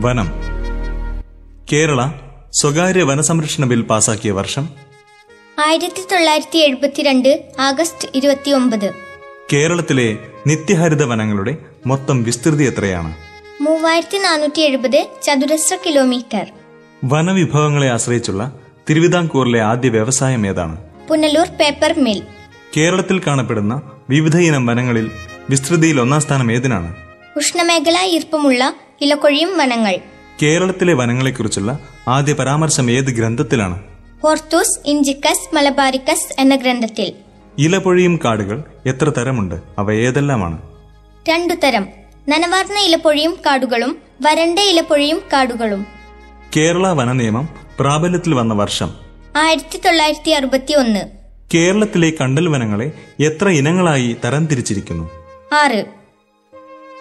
വനം. കേരള സ്വകാര്യ വനസംരക്ഷണ ബിൽ പാസാക്കിയ വർഷം. ആയിരത്തി തൊള്ളായിരത്തി എഴുപത്തിരണ്ട് ആഗസ്റ്റ് ഇരുപത്തിയൊമ്പത്. കേരളത്തിലെ നിത്യഹരിത വനങ്ങളുടെ മൊത്തം വിസ്തൃതി എത്രയാണ്? മൂവായിരത്തി നാനൂറ്റി എഴുപത് ചതുരശ്ര കിലോമീറ്റർ. വനവിഭവങ്ങളെ ആശ്രയിച്ചുള്ള തിരുവിതാംകൂറിലെ ആദ്യ വ്യവസായം ഏതാണ്? Punalur paper mill. കേരളത്തിൽ കാണപ്പെടുന്ന വിവിധയിനം ഇനം വനങ്ങളിൽ വിസ്തൃതിയിൽ ഒന്നാം സ്ഥാനം ഏതിനാണ്? ഉഷ്ണമേഖലാ ഈർപ്പമുള്ള ഇലക്കൊഴിയും വനങ്ങൾ. കേരളത്തിലെ വനങ്ങളെക്കുറിച്ചുള്ള ആദ്യ പരാമർശം ഏത് ഗ്രന്ഥത്തിലാണ്? ഹോർത്തൂസ് ഇഞ്ചിക്കസ് മലബാരിക്കസ് എന്ന ഗ്രന്ഥത്തിൽ. ഇലപൊഴിയും കാടുകൾ എത്ര തരമുണ്ട്? അവ ഏതെല്ലാമാണ്? രണ്ടു തരം. നനവാർന്ന ഇലപ്പൊഴിയും കാടുകളും വരണ്ട ഇലപ്പൊഴിയും കാടുകളും. കേരള വന നിയമം പ്രാബല്യത്തിൽ വന്ന വർഷം. ആയിരത്തി തൊള്ളായിരത്തി അറുപത്തി ഒന്ന് കേരളത്തിലെ കണ്ടൽ വനങ്ങളെ എത്ര ഇനങ്ങളായി തരംതിരിച്ചിരിക്കുന്നു? ആറ്.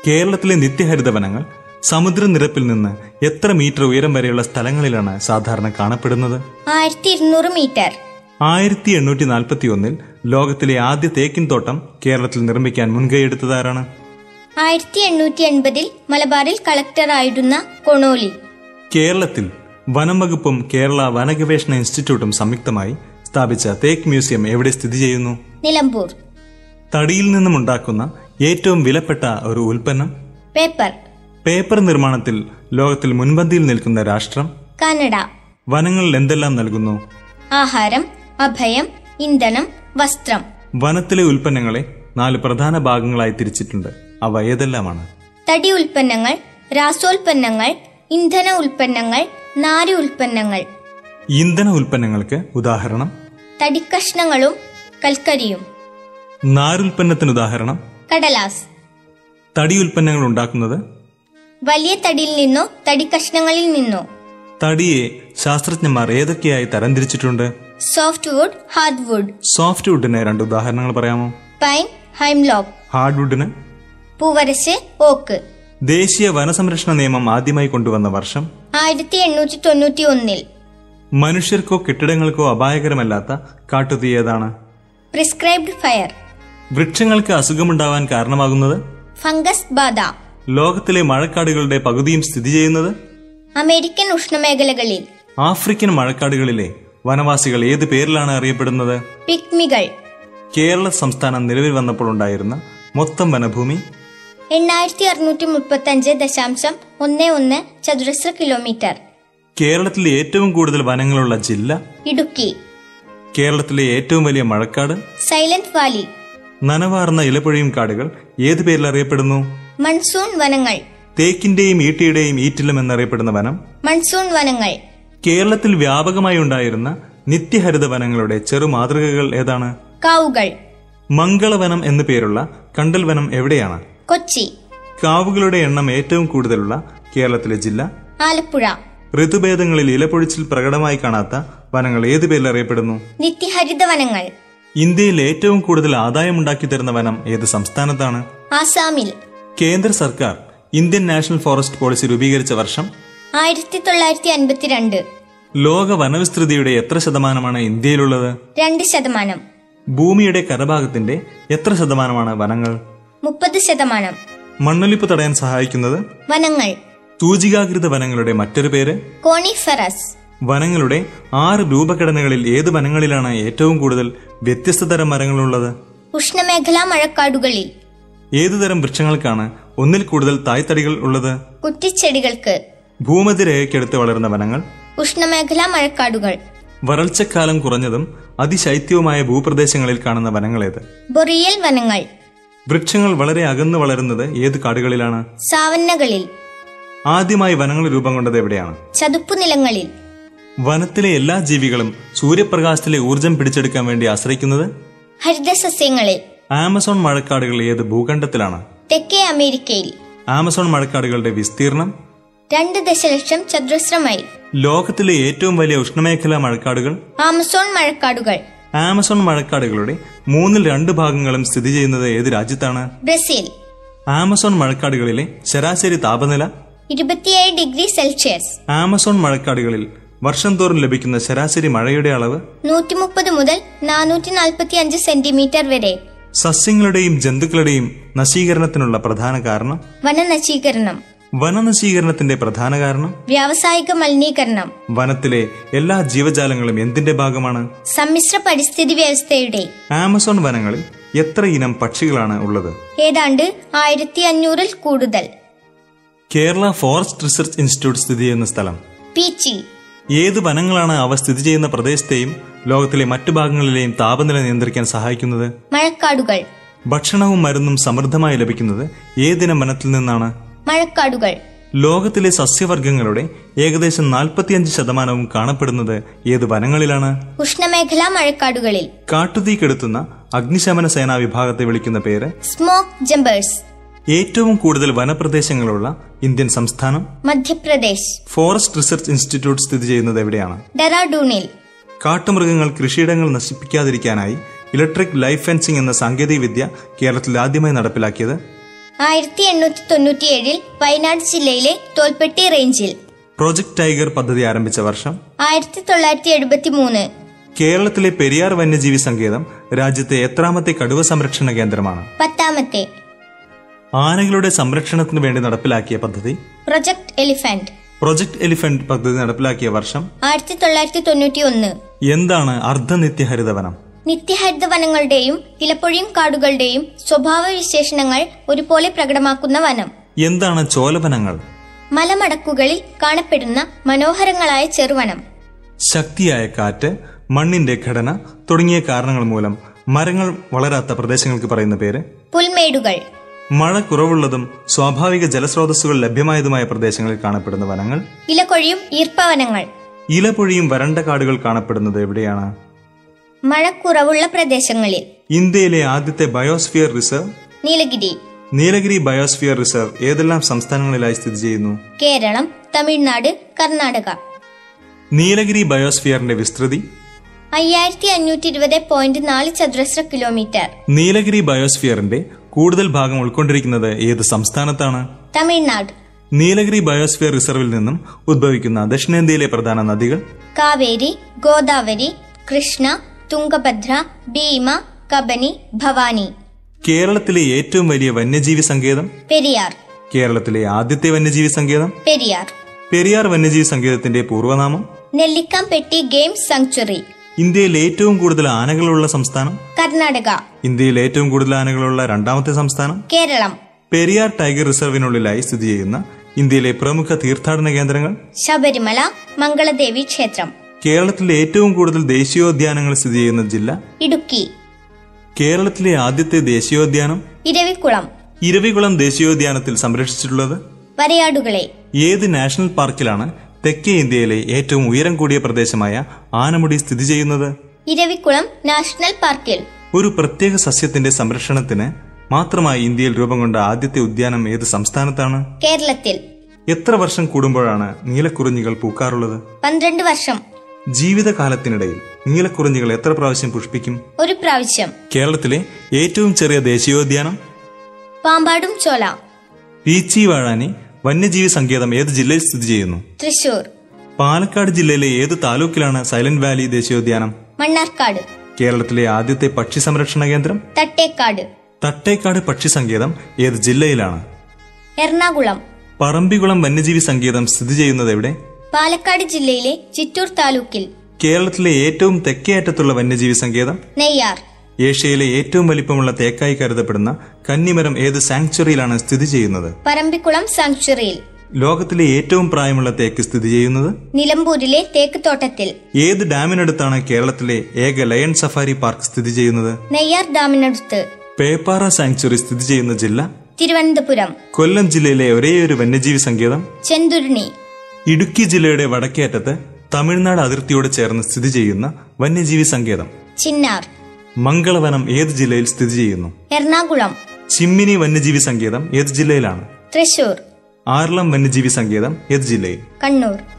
കേരളത്തിലെ നിത്യഹരിത വനങ്ങൾ സമുദ്രനിരപ്പിൽ നിന്ന് എത്ര മീറ്റർ ഉയരം വരെയുള്ള സ്ഥലങ്ങളിലാണ് സാധാരണ കാണപ്പെടുന്നത്? ആയിരത്തി ഇരുന്നൂറ് മീറ്റർ. ആയിരത്തി എണ്ണൂറ്റി നാൽപ്പത്തി ഒന്നിൽ ലോകത്തിലെ ആദ്യ തേക്കിൻ തോട്ടം കേരളത്തിൽ നിർമ്മിക്കാൻ മുൻകൈയെടുത്തതാരാണ് ആയിരത്തി എണ്ണൂറ്റി എൺപതിൽ മലബാറിൽ കളക്ടറായിരുന്ന കൊണോലി. കേരളത്തിൽ വനം വകുപ്പും കേരള വനഗവേഷണ ഇൻസ്റ്റിറ്റ്യൂട്ടും സംയുക്തമായി സ്ഥാപിച്ച തേക്ക് മ്യൂസിയം എവിടെ സ്ഥിതി ചെയ്യുന്നു? നിലമ്പൂർ. തടിയിൽ നിന്നും ഉണ്ടാക്കുന്ന ഏറ്റവും വിലപ്പെട്ട ഒരു ഉൽപ്പന്നം? പേപ്പർ. പേപ്പർ നിർമ്മാണത്തിൽ ലോകത്തിൽ മുൻപന്തിയിൽ നിൽക്കുന്ന രാഷ്ട്രം കാനഡ വനങ്ങളിൽ എന്തെല്ലാം നൽകുന്നു? ആഹാരം അഭയം ഇന്ധനം വസ്ത്രം. വനത്തിലെ ഉൽപ്പന്നങ്ങളെ നാല് പ്രധാന ഭാഗങ്ങളായി തിരിച്ചിട്ടുണ്ട്. അവ ഏതെല്ലാമാണ്? തടി ഉൽപ്പന്നങ്ങൾ രാസോൽപ്പന്നങ്ങൾ ഇന്ധന ഉൽപ്പന്നങ്ങൾ നാര് ഉൽപ്പന്നങ്ങൾ. ഇന്ധന ഉൽപ്പന്നങ്ങൾക്ക് ഉദാഹരണം? തടിക്കഷ്ണങ്ങളും കൽക്കരിയും. നാരുൽപ്പന്നത്തിന് ഉദാഹരണം കടലാസ്. തടി ഉൽപ്പന്നങ്ങൾ ഉണ്ടാക്കുന്നത് വലിയ തടിയിൽ നിന്നോ തടിക്കഷ്ണങ്ങളിൽ നിന്നോ. തടിയെ ശാസ്ത്രജ്ഞന്മാർ ഏതൊക്കെയായി തരംതിരിച്ചിട്ടുണ്ട്? Soft would hard wood soft വുഡിന് രണ്ട് ഉദാഹരണങ്ങൾ പറയാമോ? പൈൻ ഹൈംലോക്ക് ഹാർഡ് വുഡിന് പൂവരശ് ഓക്ക് ദേശീയ വനസംരക്ഷണ നിയമം ആദ്യമായി കൊണ്ടുവന്ന വർഷം? ആയിരത്തി എണ്ണൂറ്റി തൊണ്ണൂറ്റി ഒന്നിൽ മനുഷ്യർക്കോ കെട്ടിടങ്ങൾക്കോ അപായകരമല്ലാത്ത കാട്ടുതീ ഏതാണ്? പ്രിസ്ക്രൈബ്ഡ് ഫയർ വൃക്ഷങ്ങൾക്ക് അസുഖമുണ്ടാവാൻ കാരണമാകുന്നത്? ഫംഗസ് ബാധ. ലോകത്തിലെ മഴക്കാടുകളുടെ പകുതിയും സ്ഥിതി ചെയ്യുന്നത്? അമേരിക്കൻ ഉഷ്ണമേഖലകളിൽ. ആഫ്രിക്കൻ മഴക്കാടുകളിലെ വനവാസികൾ ഏത് പേരിലാണ് അറിയപ്പെടുന്നത്? പിക്മികൾ. കേരള സംസ്ഥാനം നിലവിൽ വന്നപ്പോൾ ഉണ്ടായിരുന്ന മൊത്തം വനഭൂമി? എണ്ണായിരത്തി അറുന്നൂറ്റി മുപ്പത്തി അഞ്ച് ദശാംശം ഒന്ന് ഒന്ന് ചതുരശ്ര കിലോമീറ്റർ. കേരളത്തിലെ ഏറ്റവും കൂടുതൽ വനങ്ങളുള്ള ജില്ല? ഇടുക്കി. കേരളത്തിലെ ഏറ്റവും വലിയ മഴക്കാട്? Silent Valley. നനവാർന്ന ഇലപ്പൊഴിയും കാടുകൾ ഏത് പേരിൽ അറിയപ്പെടുന്നു? മൺസൂൺ വനങ്ങൾ. തേക്കിന്റെയും ഈട്ടിയുടെയും ഈറ്റിലും എന്നറിയപ്പെടുന്ന വനം മൺസൂൺ വനങ്ങൾ. കേരളത്തിൽ വ്യാപകമായി ഉണ്ടായിരുന്ന നിത്യഹരിത വനങ്ങളുടെ ചെറു മാതൃകകൾ ഏതാണ്? കാവുകൾ. മംഗളവനം എന്നു പേരുള്ള കണ്ടൽ വനം എവിടെയാണ്? കൊച്ചി. കാവുകളുടെ എണ്ണം ഏറ്റവും കൂടുതലുള്ള കേരളത്തിലെ ജില്ല? ആലപ്പുഴ. ഋതുഭേദങ്ങളിൽ ഇലപൊഴിച്ചിൽ പ്രകടമായി കാണാത്ത വനങ്ങൾ ഏതു പേരിൽ അറിയപ്പെടുന്നു? നിത്യഹരിത വനങ്ങൾ. ഇന്ത്യയിൽ ഏറ്റവും കൂടുതൽ ആദായമുണ്ടാക്കി തരുന്ന വനം ഏത് സംസ്ഥാനത്താണ്? ആസാമിൽ. കേന്ദ്ര സർക്കാർ ഇന്ത്യൻ നാഷണൽ ഫോറസ്റ്റ് പോളിസി രൂപീകരിച്ച വർഷം ആയിരത്തി തൊള്ളായിരത്തി അൻപത്തിരണ്ട് ലോക വനവിസ്തൃതിയുടെ എത്ര ശതമാനമാണ് ഇന്ത്യയിലുള്ളത്? രണ്ട് ശതമാനം. ഭൂമിയുടെ കരഭാഗത്തിന്റെ എത്ര ശതമാനമാണ് വനങ്ങൾ? മുപ്പത് ശതമാനം. മണ്ണൊലിപ്പ് തടയാൻ സഹായിക്കുന്നത്? വനങ്ങൾ. സൂചികാകൃത വനങ്ങളുടെ മറ്റൊരു പേര്? കോണിഫറസ്. വനങ്ങളുടെ ആറ് രൂപഘടനകളിൽ ഏത് വനങ്ങളിലാണ് ഏറ്റവും കൂടുതൽ വ്യത്യസ്ത തരം മരങ്ങളുള്ളത്? ഉഷ്ണമേഖലാ മഴക്കാടുകളിൽ. ഏതുതരം വൃക്ഷങ്ങൾക്കാണ് ഒന്നിൽ കൂടുതൽ തായ്തടികൾ ഉള്ളത്? കുറ്റിച്ചെടികൾക്ക് ഭൂമധ്യരേഖയ്ക്കടുത്ത് വളരുന്ന വനങ്ങൾ? ഉഷ്ണമേഖലാ മഴക്കാടുകൾ. വരൾച്ചക്കാലം കുറഞ്ഞതും അതിശൈത്യവുമായ ഭൂപ്രദേശങ്ങളിൽ കാണുന്ന വനങ്ങളേത്? ബൊറിയൽ വനങ്ങൾ. വൃക്ഷങ്ങൾ വളരെ അകന്നു വളരുന്നത് ഏത് കാടുകളിലാണ്? സാവന്നകളിൽ. ആദ്യമായി വനങ്ങൾ രൂപം കൊണ്ടത് എവിടെയാണ്? ചതുപ്പുനിലങ്ങളിൽ വനത്തിലെ എല്ലാ ജീവികളും സൂര്യപ്രകാശത്തിലെ ഊർജം പിടിച്ചെടുക്കാൻ വേണ്ടി ആശ്രയിക്കുന്നത്? ഹരിതസസ്യങ്ങളിൽ. ആമസോൺ മഴക്കാടുകൾ ഏത് ഭൂഖണ്ഡത്തിലാണ്? തെക്കേ അമേരിക്കയിൽ. ആമസോൺ മഴക്കാടുകളുടെ വിസ്തീർണം രണ്ട് ദശലക്ഷം ചതുരശ്ര മൈൽ ലോകത്തിലെ ഏറ്റവും വലിയ ഉഷ്ണമേഖലാ മഴക്കാടുകൾ? ആമസോൺ മഴക്കാടുകൾ. ആമസോൺ മഴക്കാടുകളുടെ മൂന്നിൽ രണ്ട് ഭാഗങ്ങളും സ്ഥിതി ചെയ്യുന്നത് ഏത് രാജ്യത്താണ്? ബ്രസീൽ. ആമസോൺ മഴക്കാടുകളിലെ ശരാശരി താപനില? ഇരുപത്തിയേഴ് ഡിഗ്രി സെൽഷ്യസ്. ആമസോൺ മഴക്കാടുകളിൽ വർഷം തോറും ലഭിക്കുന്ന ശരാശരി മഴയുടെ അളവ്? നൂറ്റി മുപ്പത് മുതൽ നാനൂറ്റി നാൽപ്പത്തി അഞ്ച് സെന്റിമീറ്റർ വരെ. സസ്യങ്ങളുടെയും ജന്തുക്കളുടെയും നശീകരണത്തിനുള്ള പ്രധാന കാരണം? വനനശീകരണം. വനനശീകരണത്തിന്റെ പ്രധാന കാരണം? വ്യാവസായിക മലിനീകരണം. വനത്തിലെ എല്ലാ ജീവജാലങ്ങളും എന്തിന്റെ ഭാഗമാണ്? സമ്മിശ്ര പരിസ്ഥിതി വ്യവസ്ഥയുടെ. ആമസോൺ വനങ്ങളിൽ എത്ര ഇനം പക്ഷികളാണ് ഉള്ളത്? ഏതാണ്ട് ആയിരത്തി അഞ്ഞൂറിൽ കൂടുതൽ. കേരള ഫോറസ്റ്റ് റിസർച്ച് ഇൻസ്റ്റിറ്റ്യൂട്ട് സ്ഥിതി ചെയ്യുന്ന സ്ഥലം? പീച്ചി. ഏത് വനങ്ങളാണ് അവ സ്ഥിതി ചെയ്യുന്ന പ്രദേശത്തെയും ലോകത്തിലെ മറ്റു ഭാഗങ്ങളിലെയും താപനില നിയന്ത്രിക്കാൻ സഹായിക്കുന്നത് മഴക്കാടുകൾ. ഭക്ഷണവും മരുന്നും സമൃദ്ധമായി ലഭിക്കുന്നത് ഏതിനം വനത്തിൽ നിന്നാണ്? മഴക്കാടുകൾ. ലോകത്തിലെ സസ്യവർഗങ്ങളുടെ ഏകദേശം നാൽപ്പത്തിയഞ്ച് ശതമാനവും കാണപ്പെടുന്നത് ഏത് വനങ്ങളിലാണ്? ഉഷ്ണമേഖലാ മഴക്കാടുകളിൽ. കാട്ടുതീ കെടുത്തുന്ന അഗ്നിശമന സേനാ വിഭാഗത്തെ വിളിക്കുന്ന പേര്? സ്മോക്ക് ജമ്പേഴ്സ് ഏറ്റവും കൂടുതൽ വനപ്രദേശങ്ങളുള്ള ഇന്ത്യൻ സംസ്ഥാനം? മധ്യപ്രദേശ്. ഫോറസ്റ്റ് റിസർച്ച് ഇൻസ്റ്റിറ്റ്യൂട്ട് സ്ഥിതി ചെയ്യുന്നത് എവിടെയാണ്? ഡെറാഡൂണിൽ. കാട്ടുമൃഗങ്ങൾ കൃഷിയിടങ്ങൾ നശിപ്പിക്കാതിരിക്കാനായി ഇലക്ട്രിക് ലൈഫ് ഫെൻസിംഗ് എന്ന സാങ്കേതിക വിദ്യ കേരളത്തിൽ ആദ്യമായി നടപ്പിലാക്കിയത് ആയിരത്തി എണ്ണൂറ്റി തൊണ്ണൂറ്റിയേഴിൽ വയനാട് ജില്ലയിലെ തോൽപ്പെട്ടി റേഞ്ചിൽ. പ്രോജക്ട് ടൈഗർ പദ്ധതി ആരംഭിച്ച വർഷം ആയിരത്തി തൊള്ളായിരത്തി എഴുപത്തി മൂന്ന് കേരളത്തിലെ പെരിയാർ വന്യജീവി സങ്കേതം രാജ്യത്തെ എത്രാമത്തെ കടുവ സംരക്ഷണ കേന്ദ്രമാണ്. പത്താമത്തെ. ആനകളുടെ സംരക്ഷണത്തിന് വേണ്ടി നടപ്പിലാക്കിയ പദ്ധതി പ്രൊജക്ട് എലിഫന്റ്. പ്രൊജക്ട് എലിഫന്റ് പദ്ധതി നടപ്പിലാക്കിയ വർഷം ആയിരത്തി തൊള്ളായിരത്തി തൊണ്ണൂറ്റി ഒന്ന് എന്താണ് അർദ്ധനിത്യഹരിതവനം? നിത്യഹരിത വനങ്ങളുടെയും ഇലപ്പൊഴിയും കാടുകളുടെയും സ്വഭാവ വിശേഷണങ്ങൾ ഒരുപോലെ പ്രകടമാക്കുന്ന വനം. എന്താണ് ചോലവനങ്ങൾ? മലമടക്കുകളിൽ കാണപ്പെടുന്ന മനോഹരങ്ങളായ ചെറുവനം. ശക്തിയായ കാറ്റ് മണ്ണിന്റെ ഘടന തുടങ്ങിയ കാരണങ്ങൾ മൂലം മരങ്ങൾ വളരാത്ത പ്രദേശങ്ങൾക്ക് പറയുന്ന പേര്? പുൽമേടുകൾ. മഴ കുറവുള്ളതും സ്വാഭാവിക ജലസ്രോതസ്സുകൾ ലഭ്യമായതുമായ പ്രദേശങ്ങളിൽ കാണപ്പെടുന്ന വനങ്ങൾ? ഇലക്കൊഴിയും ഈർപ്പവനങ്ങൾ. ഇലപൊഴിയും വരണ്ട കാടുകൾ കാണപ്പെടുന്നത് എവിടെയാണ്? മഴക്കുറവുള്ള പ്രദേശങ്ങളിൽ. ഇന്ത്യയിലെ ആദ്യത്തെ biosphere reserve? Nilgiri. Nilgiri biosphere reserve ഏതെല്ലാം സംസ്ഥാനങ്ങളിലായി സ്ഥിതി ചെയ്യുന്നു? കേരളം തമിഴ്നാട് കർണാടക. നീലഗിരി ബയോസ്ഫിയറിന്റെ വിസ്തൃതി? അയ്യായിരത്തി അഞ്ഞൂറ്റി ഇരുപത് പോയിന്റ് നാല് ചതുരശ്ര കിലോമീറ്റർ. നീലഗിരി ബയോസ്ഫിയറിന്റെ കൂടുതൽ ഭാഗം ഉൾക്കൊണ്ടിരിക്കുന്നത് ഏത് സംസ്ഥാനത്താണ്? തമിഴ്നാട്. നീലഗിരി ബയോസ്ഫിയർ റിസർവിൽ നിന്നും ഉദ്ഭവിക്കുന്ന ദക്ഷിണേന്ത്യയിലെ പ്രധാന നദികൾ കാവേരി ഗോദാവരി കൃഷ്ണ തുംഗഭദ്ര ഭീമ കബനി ഭവാനി. കേരളത്തിലെ ഏറ്റവും വലിയ വന്യജീവി സങ്കേതം പെരിയാർ. കേരളത്തിലെ ആദ്യത്തെ വന്യജീവി സങ്കേതം പെരിയാർ. പെരിയാർ വന്യജീവി സങ്കേതത്തിന്റെ പൂർവനാമം നെല്ലിക്കാംപെട്ടി ഗെയിം സാങ്ച്വറി. ഇന്ത്യയിൽ ഏറ്റവും കൂടുതൽ ആനകളുള്ള സംസ്ഥാനം കർണാടക. ഇന്ത്യയിൽ ഏറ്റവും കൂടുതൽ ആനകളുള്ള രണ്ടാമത്തെ സംസ്ഥാനം കേരളം. പെരിയാർ ടൈഗർ റിസർവിനുള്ളിലായി സ്ഥിതി ചെയ്യുന്ന ഇന്ത്യയിലെ പ്രമുഖ തീർത്ഥാടന കേന്ദ്രങ്ങൾ ശബരിമല മംഗളദേവി ക്ഷേത്രം. കേരളത്തിലെ ഏറ്റവും കൂടുതൽ ദേശീയോദ്യാനങ്ങൾ സ്ഥിതി ചെയ്യുന്ന ജില്ല ഇടുക്കി. കേരളത്തിലെ ആദ്യത്തെ ദേശീയോദ്യാനം ഇരവികുളം. ഇരവികുളം ദേശീയോദ്യാനത്തിൽ സംരക്ഷിച്ചിട്ടുള്ളത് വരയാടുകളെ. ഏത് നാഷണൽ പാർക്കിലാണ് തെക്കേ ഇന്ത്യയിലെ ഏറ്റവും ഉയരം കൂടിയ പ്രദേശമായ ആനമുടി സ്ഥിതി ചെയ്യുന്നത്? ഇരവിക്കുളം നാഷണൽ പാർക്കിൽ. ഒരു പ്രത്യേക സസ്യത്തിന്റെ സംരക്ഷണത്തിന് മാത്രമായി ഇന്ത്യയിൽ രൂപം കൊണ്ട ആദ്യത്തെ ഉദ്യാനം ഏത് സംസ്ഥാനത്താണ്? കേരളത്തിൽ. എത്ര വർഷം കൂടുമ്പോഴാണ് നീലക്കുറിഞ്ഞികൾ പൂക്കാറുള്ളത്? പന്ത്രണ്ട് വർഷം. ജീവിതകാലത്തിനിടയിൽ നീലക്കുറിഞ്ഞികൾ എത്ര പ്രാവശ്യം പുഷ്പിക്കും? ഒരു പ്രാവശ്യം. കേരളത്തിലെ ഏറ്റവും ചെറിയ ദേശീയോദ്യാനം? പാമ്പാടും ചോല. പീച്ചി വാഴാനി വന്യജീവി സങ്കേതം ഏത് ജില്ലയിൽ സ്ഥിതി ചെയ്യുന്നു? തൃശൂർ പാലക്കാട് ജില്ലയിലെ ഏത് താലൂക്കിലാണ് സൈലന്റ് വാലി ദേശീയോദ്യാനം? മണ്ണാർക്കാട്. കേരളത്തിലെ ആദ്യത്തെ പക്ഷി സംരക്ഷണ കേന്ദ്രം? തട്ടേക്കാട്. തട്ടേക്കാട് പക്ഷി സങ്കേതം ഏത് ജില്ലയിലാണ്? എറണാകുളം. പറമ്പിക്കുളം വന്യജീവി സങ്കേതം സ്ഥിതി ചെയ്യുന്നത് എവിടെ? പാലക്കാട് ജില്ലയിലെ ചിറ്റൂർ താലൂക്കിൽ. കേരളത്തിലെ ഏറ്റവും തെക്കേ അറ്റത്തുള്ള വന്യജീവി സങ്കേതം? നെയ്യാർ. ഏഷ്യയിലെ ഏറ്റവും വലിപ്പമുള്ള തേക്കായി കരുതപ്പെടുന്ന കന്നിമരം ഏത് സാങ്ച്വറിയിലാണ് സ്ഥിതി ചെയ്യുന്നത്? പറമ്പിക്കുളം സാങ്ച്വറിയിൽ. ലോകത്തിലെ ഏറ്റവും പ്രായമുള്ള തേക്ക് സ്ഥിതി ചെയ്യുന്നത്? നിലമ്പൂരിലെ തേക്ക് തോട്ടത്തിൽ. ഏത് ഡാമിനടുത്താണ് കേരളത്തിലെ ഏക ലയൺ സഫാരി പാർക്ക് സ്ഥിതി ചെയ്യുന്നത്? നെയ്യാർ ഡാമിനടുത്ത്. പേപ്പാറ സാങ്ച്വറി സ്ഥിതി ചെയ്യുന്ന ജില്ല? തിരുവനന്തപുരം. കൊല്ലം ജില്ലയിലെ ഒരേയൊരു വന്യജീവി സങ്കേതം? ചെന്തുരുണി. ഇടുക്കി ജില്ലയുടെ വടക്കേറ്റത്ത് തമിഴ്നാട് അതിർത്തിയോട് ചേർന്ന് സ്ഥിതി ചെയ്യുന്ന വന്യജീവി സങ്കേതം. ചിന്നാർ. മംഗളവനം ഏത് ജില്ലയിൽ സ്ഥിതി ചെയ്യുന്നു? എറണാകുളം. ചിമ്മിനി വന്യജീവി സങ്കേതം ഏത് ജില്ലയിലാണ്? തൃശൂർ. ആർലം വന്യജീവി സങ്കേതം ഏത് ജില്ലയിൽ? കണ്ണൂർ.